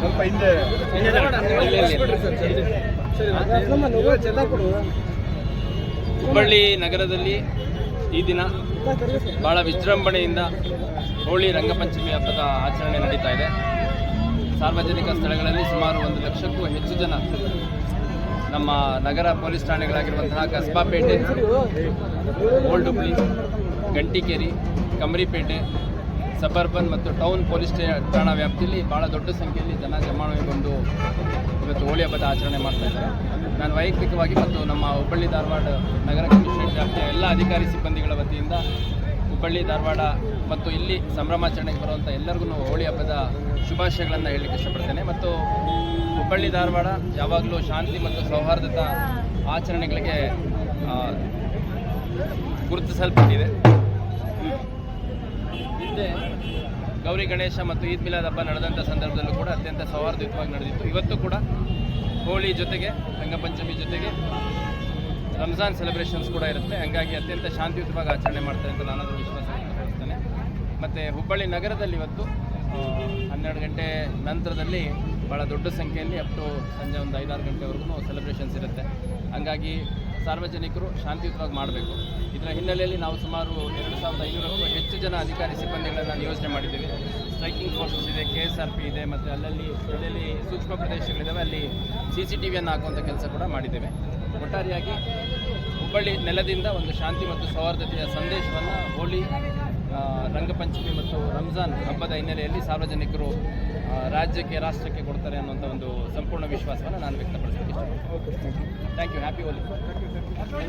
ಸ್ವಲ್ಪ ಹಿಂದೆ ಹುಬ್ಬಳ್ಳಿ ನಗರದಲ್ಲಿ ಈ ದಿನ ಬಹಳ ವಿಜೃಂಭಣೆಯಿಂದ ಹೋಳಿ ರಂಗಪಂಚಮಿ ಹಬ್ಬದ ಆಚರಣೆ ನಡೀತಾ ಇದೆ. ಸಾರ್ವಜನಿಕ ಸ್ಥಳಗಳಲ್ಲಿ ಸುಮಾರು ಒಂದು ಲಕ್ಷಕ್ಕೂ ಹೆಚ್ಚು ಜನ ನಮ್ಮ ನಗರ ಪೊಲೀಸ್ ಠಾಣೆಗಳಾಗಿರುವಂತಹ ಕಸ್ಬಾಪೇಟೆ ಓಲ್ಡ್ ಹುಬ್ಳಿ, ಗಂಟಿಕೇರಿ ಕಮರಿಪೇಟೆ ಸಬರ್ಬನ್ ಮತ್ತು ಟೌನ್ ಪೊಲೀಸ್ ಠಾಣಾ ವ್ಯಾಪ್ತಿಯಲ್ಲಿ ಭಾಳ ದೊಡ್ಡ ಸಂಖ್ಯೆಯಲ್ಲಿ ಜನ ಜಮಾವಣೆಗೊಂಡು ಇವತ್ತು ಹೋಳಿ ಹಬ್ಬದ ಆಚರಣೆ ಮಾಡ್ತಾ ನಾನು ವೈಯಕ್ತಿಕವಾಗಿ ಮತ್ತು ನಮ್ಮ ಹುಬ್ಬಳ್ಳಿ ಧಾರವಾಡ ನಗರ ಕಮಿಷನರೇಟ್ ವ್ಯಾಪ್ತಿಯ ಎಲ್ಲ ಅಧಿಕಾರಿ ಸಿಬ್ಬಂದಿಗಳ ವತಿಯಿಂದ ಹುಬ್ಬಳ್ಳಿ, ಧಾರವಾಡ ಮತ್ತು ಇಲ್ಲಿ ಸಂಭ್ರಮಾಚರಣೆಗೆ ಬರುವಂಥ ಎಲ್ಲರಿಗೂ ಹೋಳಿ ಹಬ್ಬದ ಶುಭಾಶಯಗಳನ್ನು ಹೇಳಲಿಕ್ಕೆ ಇಷ್ಟಪಡ್ತೇನೆ. ಮತ್ತು ಹುಬ್ಬಳ್ಳಿ, ಧಾರವಾಡ ಯಾವಾಗಲೂ ಶಾಂತಿ ಮತ್ತು ಸೌಹಾರ್ದದ ಆಚರಣೆಗಳಿಗೆ ಗುರುತಿಸಲ್ಪಟ್ಟಿದೆ. ಹಿಂದೆ ಗೌರಿ ಗಣೇಶ ಮತ್ತು ಈದ್ ಮಿಲಾದ್ ಹಬ್ಬ ನಡೆದಂಥ ಸಂದರ್ಭದಲ್ಲೂ ಕೂಡ ಅತ್ಯಂತ ಸೌಹಾರ್ದಯುತವಾಗಿ ನಡೆದಿತ್ತು. ಇವತ್ತು ಕೂಡ ಹೋಳಿ ಜೊತೆಗೆ, ರಂಗಪಂಚಮಿ ಜೊತೆಗೆ ರಂಜಾನ್ ಸೆಲೆಬ್ರೇಷನ್ಸ್ ಕೂಡ ಇರುತ್ತೆ. ಹಂಗಾಗಿ ಅತ್ಯಂತ ಶಾಂತಿಯುತವಾಗಿ ಆಚರಣೆ ಮಾಡ್ತಾರೆ ಅಂತ ನಾನು ವಿಶ್ವಾಸ ವ್ಯಕ್ತಪಡಿಸ್ತೇನೆ. ಮತ್ತು ಹುಬ್ಬಳ್ಳಿ ನಗರದಲ್ಲಿ ಇವತ್ತು ಹನ್ನೆರಡು ಗಂಟೆ ನಂತರದಲ್ಲಿ ಭಾಳ ದೊಡ್ಡ ಸಂಖ್ಯೆಯಲ್ಲಿ ಅಪ್ ಟು ಸಂಜೆ ಒಂದು ಐದಾರು ಗಂಟೆವರೆಗೂ ಸೆಲೆಬ್ರೇಷನ್ಸ್ ಇರುತ್ತೆ. ಹಂಗಾಗಿ ಸಾರ್ವಜನಿಕರು ಶಾಂತಿಯುತವಾಗಿ ಮಾಡಬೇಕು. ಇದರ ಹಿನ್ನೆಲೆಯಲ್ಲಿ ನಾವು ಸುಮಾರು ಎರಡು ಸಾವಿರದ ಐನೂರಕ್ಕೂ ಹೆಚ್ಚು ಜನ ಅಧಿಕಾರಿ ಸಿಬ್ಬಂದಿಗಳನ್ನು ನಿಯೋಜನೆ ಮಾಡಿದ್ದೀವಿ. ಸ್ಟ್ರೈಕಿಂಗ್ ಫೋರ್ಸಸ್ ಇದೆ ಕೆ ಎಸ್ ಆರ್ ಪಿ ಇದೆ, ಮತ್ತು ಅಲ್ಲಲ್ಲಿ ಎಲ್ಲೆಲ್ಲಿ ಸೂಕ್ಷ್ಮ ಪ್ರದೇಶಗಳಿದ್ದಾವೆ ಅಲ್ಲಿ ಸಿ ಸಿ ಟಿ ವಿಯನ್ನು ಹಾಕುವಂಥ ಕೆಲಸ ಕೂಡ ಮಾಡಿದ್ದೇವೆ. ಒಟ್ಟಾರೆಯಾಗಿ ಹುಬ್ಬಳ್ಳಿ ನೆಲದಿಂದ ಒಂದು ಶಾಂತಿ ಮತ್ತು ಸೌಹಾರ್ದತೆಯ ಸಂದೇಶವನ್ನು ಹೋಳಿ ರಂಗಪಂಚಮಿ ಮತ್ತು ರಂಜಾನ್ ಹಬ್ಬದ ಹಿನ್ನೆಲೆಯಲ್ಲಿ ಸಾರ್ವಜನಿಕರು ರಾಜ್ಯಕ್ಕೆ, ರಾಷ್ಟ್ರಕ್ಕೆ ಕೊಡ್ತಾರೆ ಅನ್ನುವಂಥ ಒಂದು ಸಂಪೂರ್ಣ ವಿಶ್ವಾಸವನ್ನು ನಾನು ವ್ಯಕ್ತಪಡಿಸಲಿಕ್ಕೆ ಇಷ್ಟಪಡ್ತೀನಿ. Thank you happy Holi 看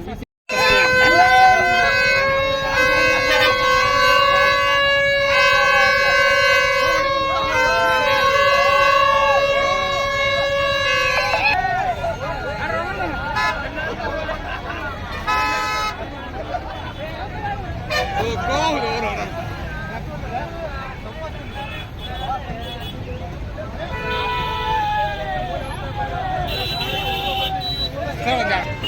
看去。